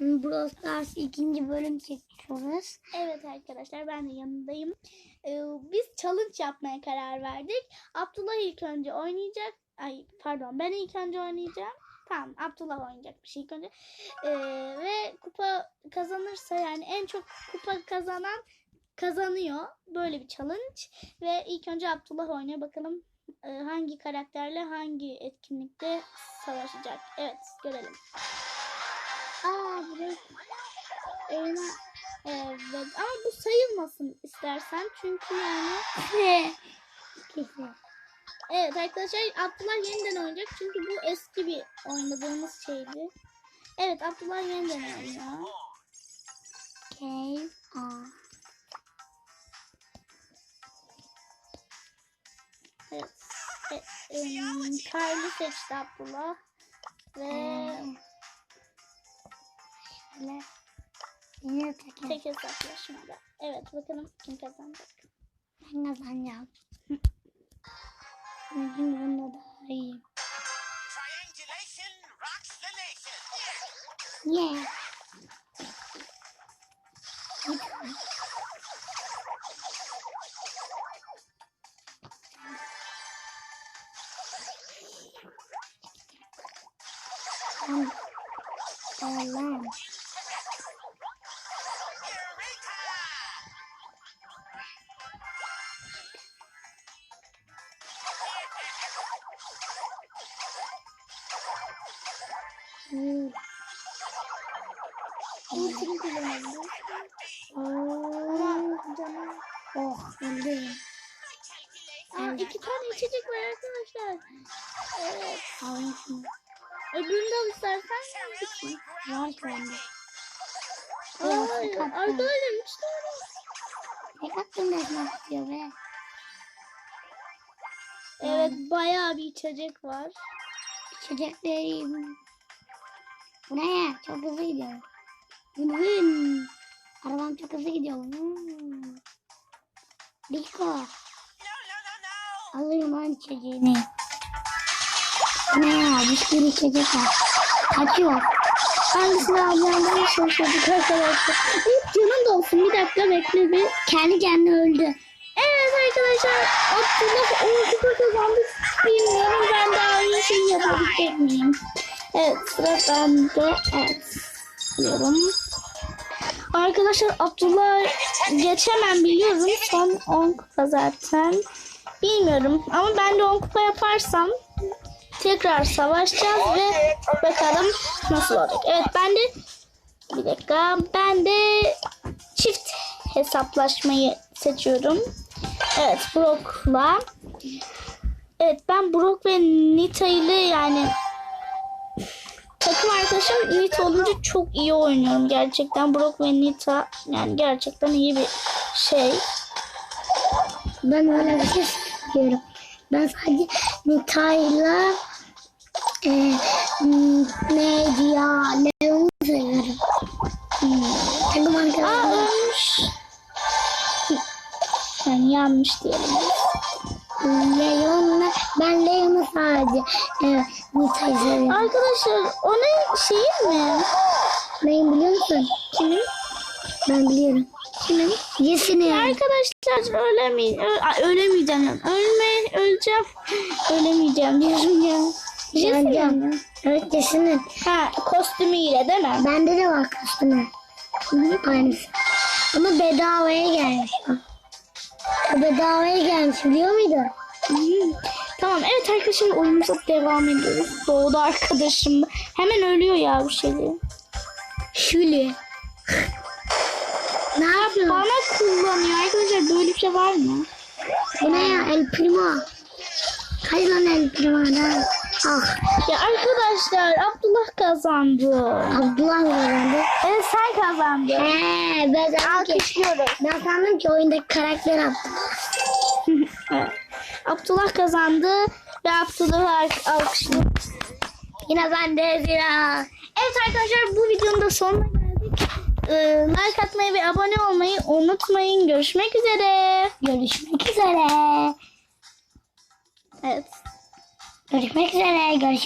Brawl Stars ikinci bölüm çekiyoruz. Evet arkadaşlar ben de yanındayım. Ee, biz challenge yapmaya karar verdik. Abdullah ilk önce oynayacak. Ay pardon ben ilk önce oynayacağım. Tamam Abdullah oynayacakmış ilk önce. Ee, ve kupa kazanırsa yani en çok kupa kazanan kazanıyor. Böyle bir challenge. Ve ilk önce Abdullah oynuyor. Bakalım e, hangi karakterle hangi etkinlikte savaşacak. Evet görelim. Aa buraya Elma. Evet ama bu sayılmasın istersen çünkü yani evet arkadaşlar Abdullah yeniden oynayacak çünkü bu eski bir oynadığımız şeydi. Evet Abdullah yeniden oynuyor. Okay. Aa. Evet. E, em, Kyle'ı seçti Abdullah. Ve Şöyle. Yine teker. tek hesaplaşmada. Evet bakalım kim kazanacak. Ben kazanacağım. Bugün bunda daha iyiyim. Yeah. Lütfen. Ultimi kullanabilir. Aa, Ama canım. Oh öldüm. Aa, iki tane içecek var arkadaşlar. Evet. Şunu. Öbürünü de al istersen. Var şu Arda öyle üç tane. Tek attım resmen istiyor be. Evet bayağı bir içecek var. İçeceklerim. Bu ne? Çok hızlı gidiyor. Vın vın. Arabam çok hızlı gidiyor. Vın. Biko. Alayım lan içeceğini. Ne ya? Bir sürü içecek var. Kaçıyor. Hangisini alacağımı şaşırdık arkadaşlar. İlk canım da olsun bir dakika bekle bir. Kendi kendine öldü. Evet arkadaşlar Abdullah 10 kupa kazandı. Bilmiyorum ben daha aynı şeyi yapabilecek miyim? Evet sıra bende. Evet. Diyorum. Arkadaşlar Abdullah geçemem biliyorum. Son 10 kupa zaten. Bilmiyorum ama ben de 10 kupa yaparsam tekrar savaşacağız ve bakalım nasıl olacak. Evet ben de bir dakika ben de çift hesaplaşmayı seçiyorum. Evet Brock'la. Evet ben Brock ve Nita ile yani takım arkadaşım Nita olunca çok iyi oynuyorum gerçekten. Brock ve Nita yani gerçekten iyi bir şey. Ben öyle bir şey söylüyorum. Ben sadece Nika'yla e, neydi ya? Leon'u seviyorum. Hmm, takım arkadaşım. ölmüş. Yani yanmış diyelim. Leon'la ben Leon'u sadece e, Nika'yı seviyorum. Arkadaşlar o ne şeyin mi? Neyin biliyor musun? Kimin? Ben biliyorum. Kimin? Yesini. Arkadaşlar ölemeyeceğim. Ölemeyeceğim. Ölme, öleceğim. Ölemeyeceğim diyorum ya. Bir şey söyleyeyim mi? Evet yesini. Ha kostümüyle değil mi? Bende de var kostümü. Aynısı. Ama bedavaya gelmiş bedavaya gelmiş biliyor muydun? Hmm. Tamam evet arkadaşlar oyunumuza devam ediyoruz. Doğdu arkadaşım. Hemen ölüyor ya bu şeyleri. Şuli. ne yapıyorsun? Bana kullanıyor arkadaşlar böyle bir şey var mı? Bu ne ya? El Primo. Kaç lan El Primo'dan? Ah. Ya arkadaşlar Abdullah kazandı. Abdullah kazandı. Evet sen kazandın. He, ben Alkışlıyoruz. ben sandım ki oyundaki karakter Abdullah. Evet. Abdullah kazandı ve Abdullah'ı al- alkışlıyoruz. Yine ben de zira. Evet arkadaşlar bu videonun da sonuna geldik. Ee, like atmayı ve abone olmayı unutmayın. Görüşmek üzere. Görüşmek üzere. Evet. Görüşmek üzere. Görüşmek